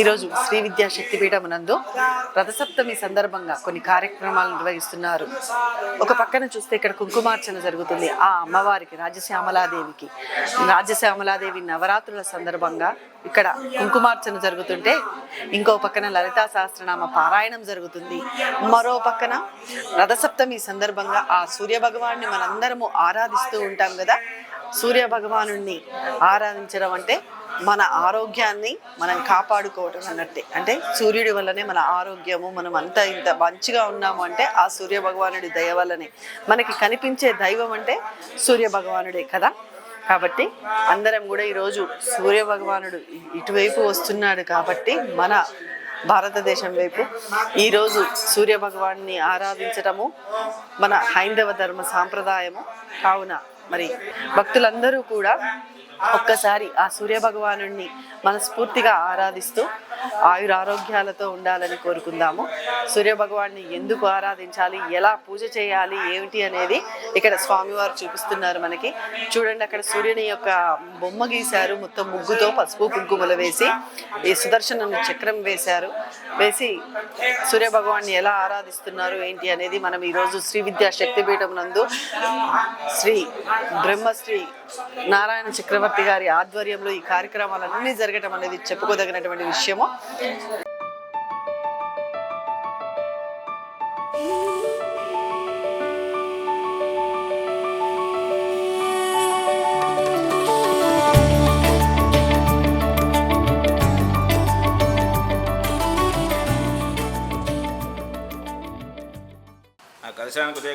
ఈరోజు శ్రీ విద్యా శక్తిపీఠం నందు రథసప్తమి సందర్భంగా కొన్ని కార్యక్రమాలు నిర్వహిస్తున్నారు. ఒక పక్కన చూస్తే ఇక్కడ కుంకుమార్చన జరుగుతుంది. ఆ అమ్మవారికి రాజశ్యామలాదేవికి. రాజశ్యామలాదేవి నవరాత్రుల సందర్భంగా ఇక్కడ కుంకుమార్చన జరుగుతుంటే ఇంకో పక్కన లలితా సహస్రనామ పారాయణం జరుగుతుంది. మరో పక్కన రథసప్తమి సందర్భంగా ఆ సూర్య భగవాన్ని మనందరము ఆరాధిస్తూ ఉంటాం కదా. సూర్య భగవానుణ్ణి ఆరాధించడం అంటే మన ఆరోగ్యాన్ని మనం కాపాడుకోవటం అన్నట్టే. అంటే సూర్యుడి వల్లనే మన ఆరోగ్యము మనం అంత ఇంత మంచిగా ఉన్నాము అంటే ఆ సూర్య భగవానుడి దయ వల్లనే. మనకి కనిపించే దైవం అంటే సూర్య భగవానుడే కదా. కాబట్టి అందరం కూడా ఈరోజు సూర్య భగవానుడు ఇటువైపు వస్తున్నాడు కాబట్టి మన భారతదేశం వైపు ఈరోజు సూర్య భగవాన్ని ఆరాధించటము మన హైందవ ధర్మ సాంప్రదాయము. కావున మరి భక్తులందరూ కూడా ఒక్కసారి ఆ సూర్య భగవాను మనస్ఫూర్తిగా ఆరాధిస్తూ ఆయుర ఆరోగ్యాలతో ఉండాలని కోరుకుందాము. సూర్య భగవాన్ని ఎందుకు ఆరాధించాలి? ఎలా పూజ చేయాలి? ఏమిటి అనేది ఇక్కడ స్వామివారు చూపిస్తున్నారు మనకి. చూడండి అక్కడ సూర్యుని యొక్క బొమ్మ గీశారు. మొత్తం ముగ్గుతో పసుపు కుంకుమలు వేసి ఈ సుదర్శనం చక్రం వేశారు. వేసి సూర్య భగవాన్ని ఎలా ఆరాధిస్తున్నారు ఏంటి అనేది మనం ఈరోజు శ్రీ విద్యా శక్తిపీఠం నందు శ్రీ బ్రహ్మశ్రీ నారాయణ చక్రవర్తి గారి ఆధ్వర్యంలో ఈ కార్యక్రమాలన్నీ జరగటం అనేది చెప్పుకోదగినటువంటి విషయము.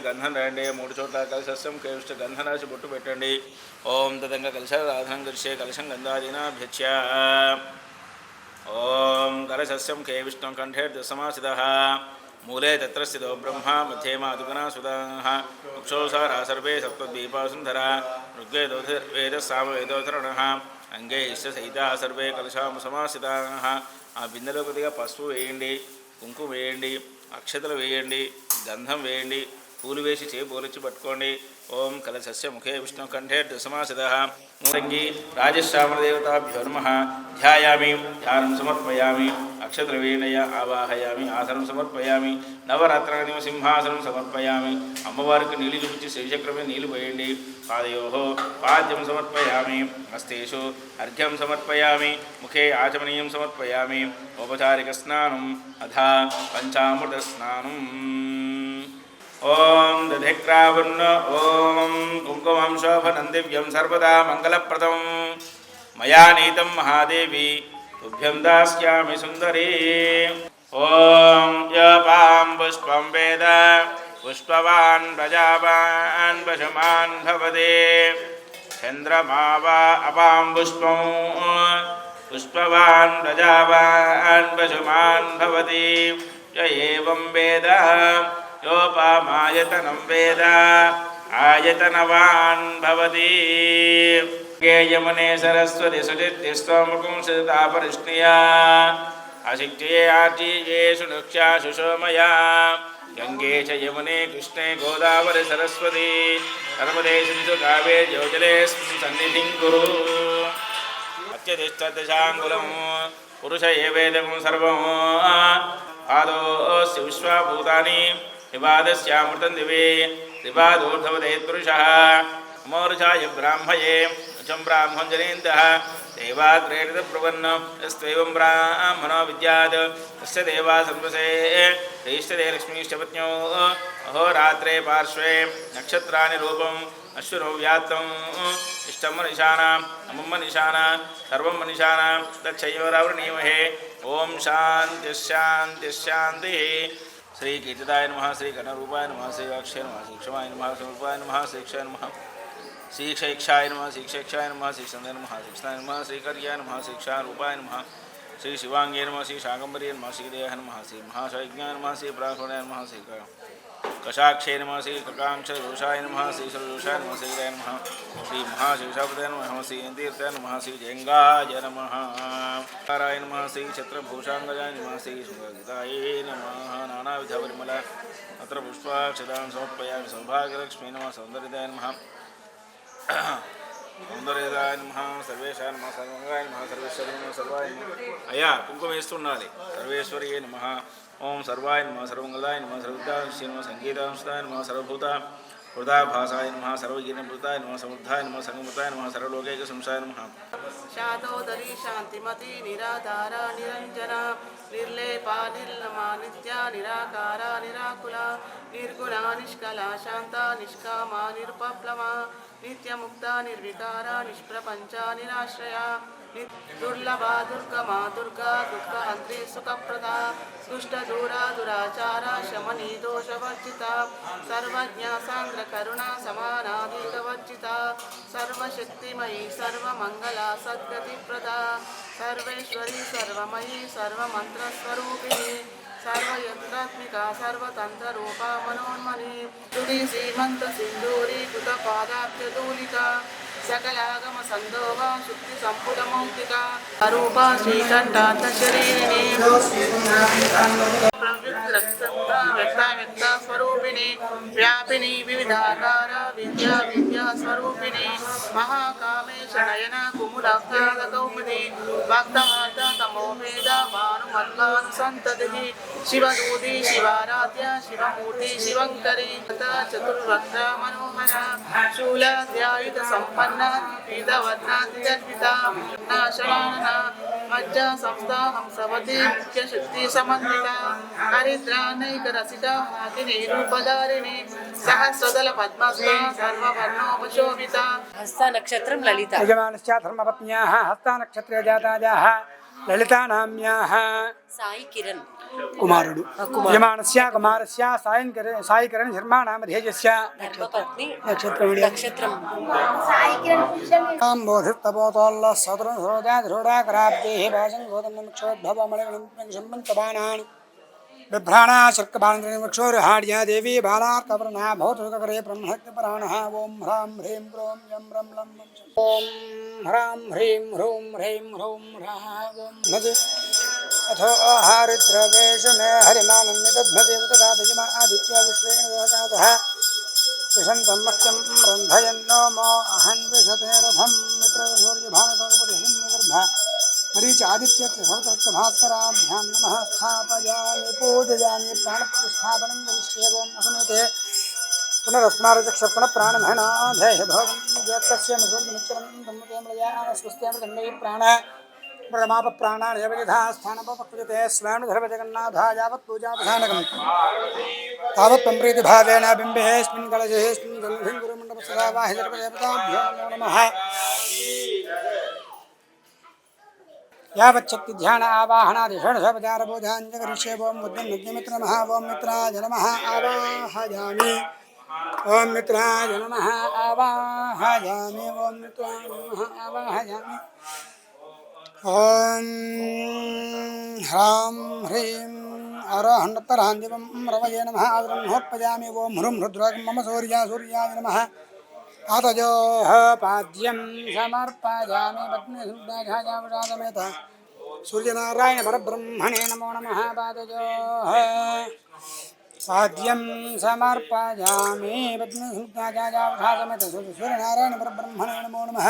గంధం రాయండి మూడు చోట్ల కలశస్యం కేవిష్ట గంధరాశి బొట్టు పెట్టండి. ఓం తదంగా కలశ రాధనం కలిసే కలశం గంధాదీనాభ్యచ్య ఓం కలశస్యం కేవిష్ణం కంఠే దశమాసిద మూలే తత్రస్థితో బ్రహ్మ మధ్యే మాతుగనా సుధా వృక్షోసారా సర్వే సప్తద్వీపాసుంధర. ఋగ్వేదోధర్వేద సామవేదోధరణ. అంగే ఇష్ట సహితా సర్వే కలశాము సమాసితా ఆ బిందెలో కొద్దిగా పసుపు వేయండి కుంకుమ వేయండి అక్షతలు వేయండి గంధం వేయండి పూలు వేసి చేయి పోలిచ్చి పట్టుకోండి. ఓం కలశస్య ముఖే విష్ణు కంఠే దశమాసిద మూలంగి రాజశ్యామదేవతాభ్యో నమ. ధ్యాయామి ధ్యానం సమర్పయామి అక్షతలు ఆవాహయామి ఆసనం సమర్పయామి నవరాత్ర సింహాసనం సమర్పయామి అమ్మవారికి నీళ్ళు చూపించి శ్రీచక్రమే నీళ్ళు పోయండి. పాదయో పాద్యం సమర్పయామి హస్తేషు అర్ఘ్యం సమర్పయామి ముఖే ఆచమనీయం సమర్పయామి ఔపచారిక స్నానం అథా పంచామృత స్నానం. धिक्रावन्न ओम कुंकुमं शोभनं दिव्यं सर्वदा मंगलप्रदं मया नीतं महादेवी, तुभ्यं दास्यामि सुन्दरी। ओम यपां पुष्पं वेद, पुष्पवान् प्रजावान् वशमान् भवदे चन्द्रमा वा अपां पुष्पं, पुष्पवान् प्रजावान् वशमान् भवति। य एवं वेद। వేద యోపామాయతనం వేద. ఆయతనవాన్ భవతి. యమునే సరస్వతి సుచిత్తిస్తోముఖం సితాపరిష్ణియా అశిక్ష్యే ఆర్జీయేషు నృక్షా సుషోమయా గంగే చ యమునే కృష్ణే గోదావరి సరస్వతి. నర్మదే సింధు కావేరి యోజలేస్మిన్ సన్నిధిం కురు అత్యధిష్టదశాంగులం పురుష ఏ వేదం సర్వం. పాదోస్య విశ్వభూతాని पिबादस्यामृतं दिवे। पिबादूर्धवदयत्पुरुषः मोर्चाय ब्राह्मये। चं ब्राह्मञ्जनेन्द्रः देवाग्रेरितब्रुवन् यस्त्वैवं ब्राह्मणो विद्यात्। तस्य देवा सर्वसे दैश्चदे लक्ष्मीश्च पत्न्यौ अहोरात्रे पार्श्वे नक्षत्राणि रूपम्। अश्वरोव्यात्तम् इष्टं मनिषाणाम् अमुं मनिषाणा। सर्वं मनिषाणां। तच्छयोरावृणीमहे ॐ शान्तिश्शान्तिश्शान्तिः श्री कीर्तिदाय नम श्री गणरूपाय नम श्री अक्षय नम शिक्षमाय नम स्वरूपाय नम श्री नम श्री शैक्षाय नम श्री शिक्षाय नम श्री नम श्री नम श्री कर्याय नम शिक्षा रूपाय नम श्री शिवांगे नम श्री शाकंबरी नम श्री देह नम श्री महाशय नम श्री प्राणोय नम श्री कषाक्षे नम श्री ककांक्षदोषाय नम, श्री सर्वदोषाय नम श्रीराय नम, श्री महाशिवशापदाय नम हम श्री तीर्थाय नम, श्री जयंगाय नम। नाराय नम, श्री छत्रभूषांगजा नम, श्री सुगताय नम। नानाविध परिमल, अत्र पुष्पाक्षदान समर्पयामि, सौभाग्यलक्ष्मी नम सौंदर्यदाय नम। సౌందర్యదాయ నమ సర్వేశాయ నమ సర్వంగాయ నమ సర్వేశ్వరి నమ సర్వాయ నమ. అయ్యా కుంకుమ వేస్తూ ఉండాలి సర్వేశ్వరి నమ. ఓం సర్వాయ నమ సర్వంగదాయ నమ సర్వదాయ నమ సంగీతాంశాయ నమ సర్వభూత. హృదాభాసాయ నమ సర్వగీనమృతాయ నమ సమృద్ధాయ నమ సంగమృతాయ నమ సర్వలోకైక సంసాయ నమ. శాతోదరి శాంతిమతి నిరాధార నిరంజన నిర్లేపా నిర్లమా నిత్య నిరాకార నిరాకుల నిర్గుణ నిష్కల శాంత నిష్కామ నిరుపప్లవ నిత్యముక్త నిర్వికార నిష్ప్రపంచ నిరాశ్రయ. ని- దుర్లభ దుర్గమా దుర్గా దుఃఖహంత్రి సుఖప్రద దుష్ట దూర దురాచార శమని దోషవర్జిత సర్వజ్ఞ సాంద్ర కరుణ సమానాధికవర్జిత సర్వశక్తిమయీ సర్వమంగళ సద్గతి ప్రద సర్వేశ్వరి సర్వమయీ సర్వమంత్రస్వరూపిణి సర్వయంత్రాత్మిక సర్వతంత్ర రూప మనోన్మని తుది సకలాగమ శుద్ధి వ్యక్త వ్యక్త స్వరూపిణి వ్యాపిని వివిధాకార విద్యా విద్యాస్వరూపిణి మహాకామేశ నయన కుముదాహ్లాద కౌముది భక్తమార్గ తమో వేద సంతతి శివదూతి శివారాధ్య శివమూర్తి శివంకరి చతుర్వక్ర మనోహర శూలాధ్యాయుధ సంపన్న పీతవర్ణాతిగర్భిత నాశమాన మజ్జ సంస్థ హంసవతి ముఖ్య శక్తి సమన్విత హరిద్రానైక రసిత హాకిని రూపధారిణి సహస్రదల పద్మస్థ సర్వవర్ణోపశోభిత హస్త నక్షత్రం లలిత యజమానస్య ధర్మపత్న్యాः హస్తానక్షత్రే జాతాయాः లలితానామ్యాः సాయి కిరణ్ కుమారుడు కుమారుడు. యజమానస్య కుమారస్య సాయంకర సాయికరణ్ శర్మాణామధేయస్య ధర్మపత్ని నక్షత్రమిడి నక్షత్రం బోధిస్తపోతోల్ల సతురం సరోజాధృఢాకరాబ్దేः భాసం గోతమక్షోద్భవమళగణం సంపంచబాణాన్ బిభ్రాణా శర్కబాణక్షోరుహాడ్యా దేవీ బాలార్కవర్ణా భవతుకరే బ్రహ్మహత్యపరాణः ఓం హ్రాం హ్రీం క్రోం యం రం లం వం శం. ఓం హ్రాం హ్రీం హ్రూం హ్రైం హ్రౌం హ్రాः ఓం నది अथो आहारिद्रवेश मे हरिमानन्निदध्मदेव तदादयिमा आदित्या विश्वेण देवसाधः विशन्तं मह्यं रन्धयन्नो मो अहं विशते रथं मित्रसूर्यभानसोपरिहिन्यगर्भ मरीच आदित्यस्य सर्वतस्तभास्कराभ्यां नमः स्थापयामि, पूजयामि, प्राणप्रतिष्ठापनं विश्वेवम् असमेते पुनरस्मारचक्षर्पणप्राणघनाधेभोगं यत्तस्य मुसूर्यमित्रं ब्रह्मतेमलया स्वस्त्यामृतं प्राण। प्रमाप प्राणान्यवनिधा स्थानपकृते स्वानुधर्मजगन्नाथ यावत् पूजावधानकम् तावत् त्वं प्रीतिभावेन बिम्बेऽस्मिन् कलशेऽस्मिन् जलधिं गुरुमण्डपसदा वाहिदर्पदेवताभ्यो नमो नमः यावच्छक्ति ध्यान आवाहनादि षड्षपचारबोधाञ्च करिष्ये ॐ बुद्धं विद्यमित्र नमः, ॐ मित्राय नमः, आवाहयामि। ॐ मित्राय नमः, आवाहयामि। ॐ मित्राय नमः, आवाहयामि। ॐ ह्रां ह्रीं अरहण्डतरान्दिवं रवये नमः नोत्पयामि ॐ ह्रुं रुद्रं मम सूर्या सूर्याय नमः। आतजोः पाद्यं समर्पयामि सूर्यनारायण परब्रह्मणे नमो नमः पादजोः पाद्यं समर्पयामि सूर्यनारायण परब्रह्मणे नमो नमः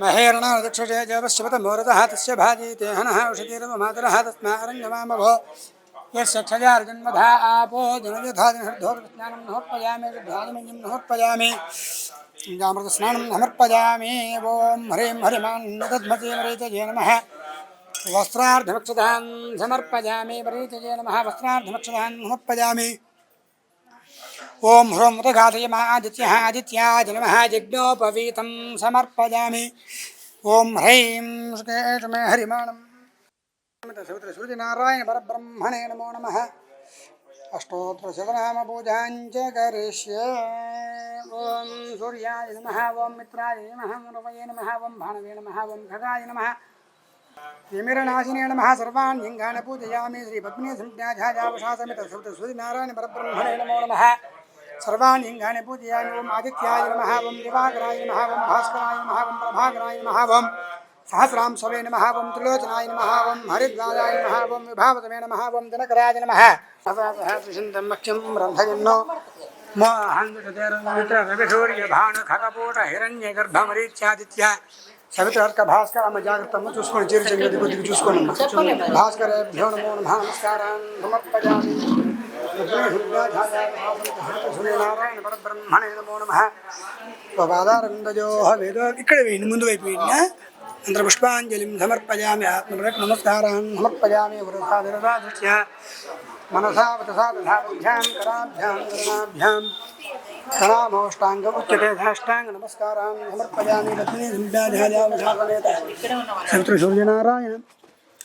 महेरणादक्षजे जवशिवत मोरतः तस्य भाजीते हनः आपो जनयथादिनर्धोर्ज्ञानं नहोत्पयामि विध्वादिमञ्जं नहोत्पयामि गङ्गामृतस्नानं नमर्पयामि। ॐ ह्रीं हरिमान्नदध्मजे नमः। समर्पयामि नमः। ॐ ह्रों मुदघातयम आदित्यः आदित्याय नमः यज्ञोपवीतं समर्पयामि ॐ ह्रैं शुकेश मे हरिमाणम् सूर्यनारायण परब्रह्मणे नमो नमः अष्टोत्तरशतनामपूजाञ्च करिष्ये ॐ सूर्याय नमः ॐ मित्राय नमः रवये नमः ॐ भाणवे नमः ॐ खगाय नमः तिमिरनाशिने नमः सर्वान् लिङ्गान् पूजयामि श्रीपद्मिनी संज्ञाझाजावशासमित सूर्यनारायण परब्रह्मणे नमो नमः सर्वान् लिङ्गानि पूजयामि ॐ आदित्याय नमः ॐ दिवाकराय नमः ॐ भास्कराय नमः ॐ प्रभाकराय नमः ॐ सहस्रां सवे नमः ॐ त्रिलोचनाय नमः ॐ हरिद्वाराय नमः ॐ विभावतमे नमः ॐ दिनकराय नमः त्रिशन्तं मह्यं रन्धयन्नो రవిసూర్య భాను ఖగపూట హిరణ్య గర్భమరీత్యాదిత్య సవితర్క భాస్కర అమ్మ జాగ్రత్త చూసుకోండి చీర సంగతి కొద్దిగా చూసుకోండి అమ్మ. భాస్కరేభ్యో నమో నమః నమస్కారాన్ సమర్పయామి సూర్యనారాయణ పరబ్రహ్మణే నమో నమ పాదారవిందజో వేద ఇక్కడ వేయండి ముందు వైపు వేయండి అంతర పుష్పాంజలిం సమర్పయామి ఆత్మప్రక్ నమస్కారాన్ సమర్పయామి వరసాదిరసా దృశ్య మనసా వచసా తథాభ్యాం కరాభ్యాం కరణాభ్యాం కరామోష్టాంగ ఉచ్యతే సాష్టాంగ నమస్కారాన్ సమర్పయామి లక్ష్మీ సంధ్యాధ్యాయావశాసనేత సవిత్ర సూర్యనారాయణ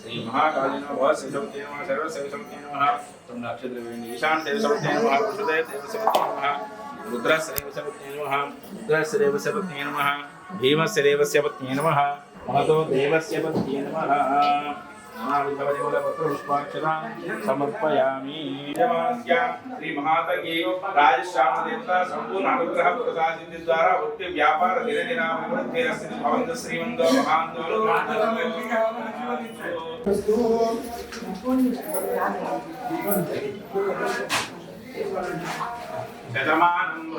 श्री महाकालीन भवसेवते नमः सर्वसेवते नमः तुम नक्षत्रवेणी ईशान देवसेवते नमः पुरुषदेव देवसेवते नमः रुद्रस्रेवसेवते नमः रुद्रस्रेवसेवते नमः भीमस्रेवसेवते नमः महतो देवस्य पत्ये नमः पुष्पाक्षरा समर्पयामि। श्री माता की राजश्याम देवता संपूर्ण अनुग्रह प्रसाद द्वारा उत्ते व्यापार धीरे धीरे वृद्धि अस्ति। भवन्त श्रीमन्द महान्तो शतमा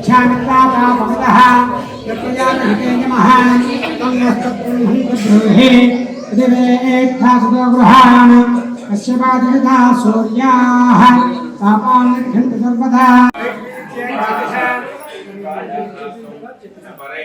यच्छामित्राता भवतः यत्प्रजापतिते नमः तं नस्तत्ब्रह्मं ब्रूहि दिवेत्था सुतो गृहान् अस्य पादयता सूर्याः। तापान्निघ्नन्ति सर्वदा चित्रपरे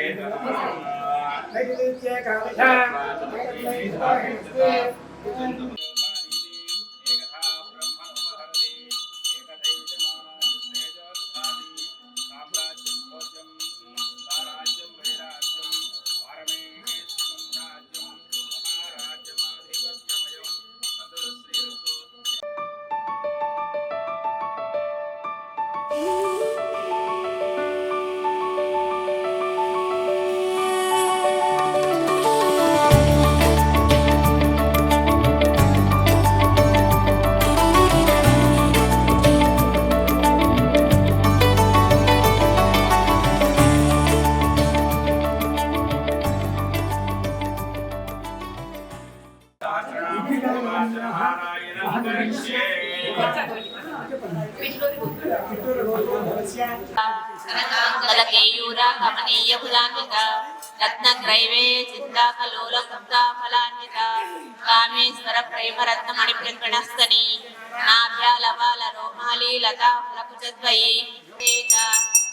రోమాలి లతా ఫలపుజద్వయి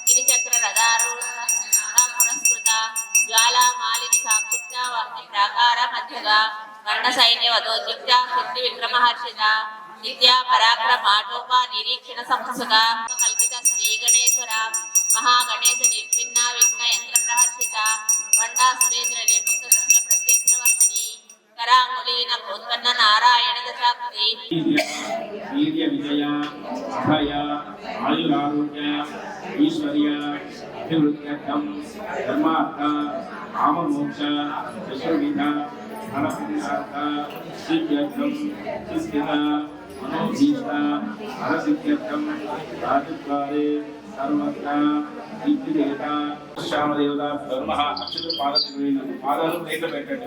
గిరిచక్ర రథారూఢ పురస్కృత జ్వాలా మాలిని సాక్షిప్త వాహ్ని ప్రాకార మధ్యగా వర్ణ సైన్య వదోద్యుక్త శక్తి విక్రమహర్షిత నిత్యా పరాక్రమాటోపా నిరీక్షణ సంస్థగా కల్పిత శ్రీ గణేశ్వర మహాగణేశ నిర్విన్న విఘ్న యంత్ర ప్రహర్షిత వండా సురేంద్ర నిర్మిత శస్త్ర ప్రత్యేక వర్షిణి కరాంగులీన ఉత్పన్న నారాయణ దశాకృతి వీర్య విజయ అభయ ఆయురారోగ్య ఈశ్వర్య అభివృద్ధ్యర్థం ధర్మార్థ కామమోక్ష చతుర్విధ ఫలపురుషార్థ సిద్ధ్యర్థం సుస్థిత మనోభీష్ట ఫలసిద్ధ్యర్థం రాజద్వారే. సర్వత్ర శ్యామదేవత ధర్మ అక్షర పాదాలు పాదాలు ప్లేట్లు పెట్టండి.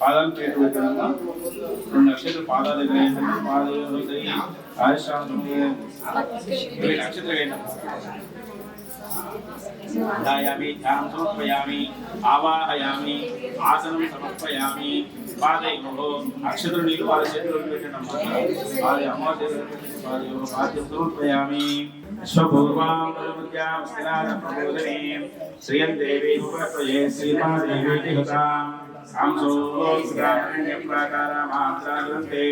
పాదాలు ప్లేట్లు పెట్టడం. రెండు నక్షత్ర పాదాల దగ్గర ఏంటంటే పాదాలు రాజశ్రామ నక్షత్ర ధ్యాయామి ధ్యానం సమర్పయామి ఆవాహయామి ఆసనం సమర్పయామి పాదయోహో అక్షతులు నీళ్ళు వాళ్ళ చేతిలో పెట్టడం వాళ్ళ అమ్మ చేతిలో పెట్టడం. పాదయోహో పాద్యం సమర్పయామి స్వపూర్వాం ప్రజముద్యాం స్థిరారం ప్రబోధనీం శ్రియం దేవీ ఉపత్వయే శ్రీమాదేవీ జిహతాం కాంసో గ్రామణ్యం ప్రాకారమాత్రాలంతే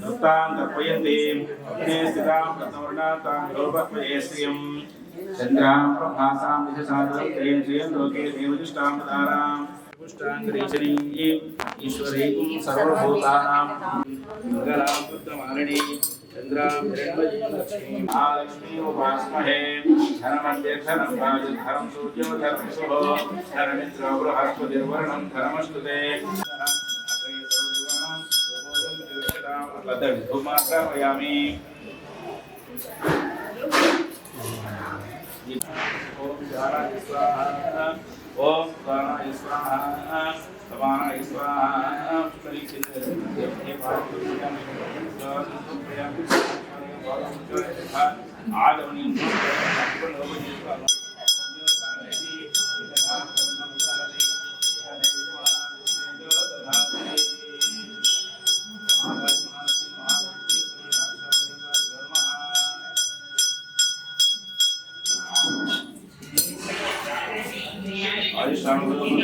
దత్తాం తర్పయంతి అగ్నే స్థితాం రత్నవర్ణాతాం లోపత్వయే శ్రియం చంద్రాం ప్రభాసాం దిశసాదరం త్రేం శ్రియం లోకే దేవజుష్టాం పదారాం పుష్టాంగరీచనీ महालक्ष्मीपास्महे धनमन्यधनं राजधनं सूर्यो धनं शुभो धनमिन्द्रो बृहस्पतिर्वर्णं धनमस्तु ते धूमात्रापयामि ओम जारा स्वाहा ओम स्वाहा स्वाहा समाना स्वाहा परीक्षित ये भारत में स्वाहा आदमनी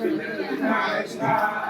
సుందరచిత్రసే నమః.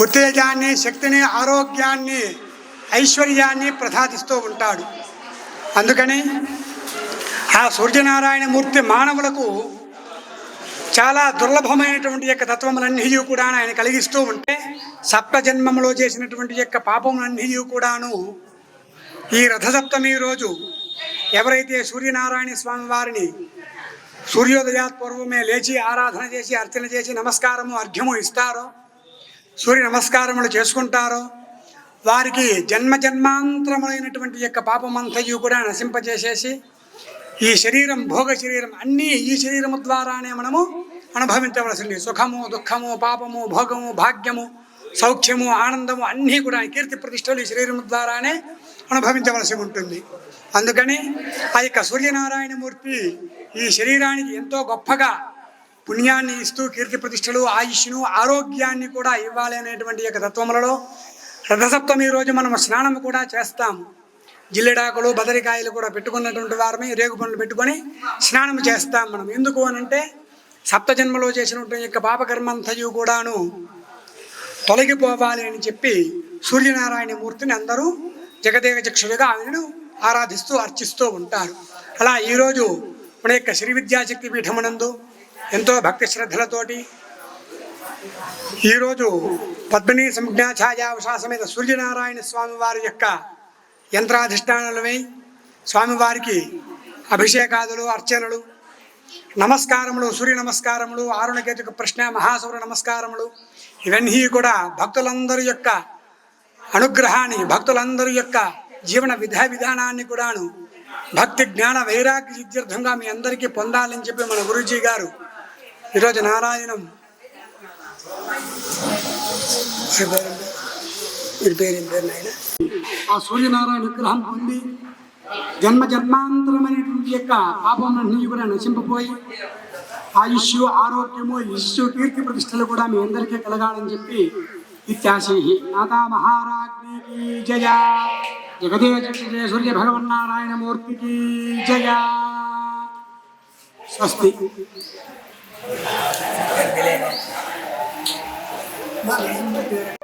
ఉత్తేజాన్ని శక్తిని ఆరోగ్యాన్ని ఐశ్వర్యాన్ని ప్రసాదిస్తూ ఉంటాడు. అందుకని ఆ సూర్యనారాయణ మూర్తి మానవులకు చాలా దుర్లభమైనటువంటి యొక్క తత్వములన్నీ కూడా ఆయన కలిగిస్తూ ఉంటే సప్త జన్మములో చేసినటువంటి యొక్క పాపములన్నీ కూడాను ఈ రథసప్తమి రోజు ఎవరైతే సూర్యనారాయణ స్వామి వారిని సూర్యోదయాత్ పూర్వమే లేచి ఆరాధన చేసి అర్చన చేసి నమస్కారము అర్ఘ్యము ఇస్తారో సూర్య నమస్కారములు చేసుకుంటారో. వారికి జన్మ జన్మాంతరములైనటువంటి యొక్క పాపమంతయు కూడా నశింపజేసేసి ఈ శరీరం భోగ శరీరం అన్నీ ఈ శరీరము ద్వారానే మనము అనుభవించవలసింది. సుఖము దుఃఖము పాపము భోగము భాగ్యము సౌఖ్యము ఆనందము అన్నీ కూడా కీర్తి ప్రతిష్టలు ఈ శరీరం ద్వారానే అనుభవించవలసి ఉంటుంది. అందుకని ఆ యొక్క సూర్యనారాయణమూర్తి ఈ శరీరానికి ఎంతో గొప్పగా పుణ్యాన్ని ఇస్తూ కీర్తి ప్రతిష్టలు ఆయుష్ను ఆరోగ్యాన్ని కూడా ఇవ్వాలి అనేటువంటి యొక్క తత్వములలో రథసప్తమి రోజు మనం స్నానం కూడా చేస్తాము. జిల్లెడాకులు బదరికాయలు కూడా పెట్టుకున్నటువంటి వారమే రేగు పనులు పెట్టుకొని స్నానం చేస్తాం మనం. ఎందుకు అని అంటే సప్త జన్మలో చేసినటువంటి యొక్క పాపకర్మంతయు కూడాను తొలగిపోవాలి అని చెప్పి సూర్యనారాయణ మూర్తిని అందరూ జగదేవ చక్షుడిగా ఆయనను ఆరాధిస్తూ అర్చిస్తూ ఉంటారు. అలా ఈరోజు మన యొక్క శ్రీ విద్యాశక్తి పీఠమునందు ఎంతో భక్తి శ్రద్ధలతోటి ఈరోజు పద్మిని సంజ్ఞా ఛాయావశా సూర్యనారాయణ స్వామివారి యొక్క యంత్రాధిష్టానాలమై స్వామివారికి అభిషేకాదులు అర్చనలు నమస్కారములు సూర్య నమస్కారములు ఆరుణకేతుక ప్రశ్న మహాసూర నమస్కారములు ఇవన్నీ కూడా భక్తులందరి యొక్క అనుగ్రహాన్ని భక్తులందరి యొక్క జీవన విధా విధానాన్ని కూడాను భక్తి జ్ఞాన వైరాగ్య సిద్ధ్యర్థంగా మీ అందరికీ పొందాలని చెప్పి మన గురూజీ గారు ఈరోజు నారాయణం. వీరి పేరు? పేరు నాయన? ఆ సూర్యనారాయణ విగ్రహం పొంది జన్మ జన్మాంతరమైనటువంటి యొక్క పాపములన్నీ కూడా నశింపపోయి ఆయుష్ ఆరోగ్యము ఇష్యు కీర్తి ప్రతిష్టలు కూడా మీ అందరికీ కలగాలని చెప్పి ఇత్యాశై మాతా మహారాజ్ఞికి జయ. జగదే జయ సూర్య భగవన్నారాయణ మూర్తికి జయ. స్వస్తి. Beleza. Valeu, meu Deus.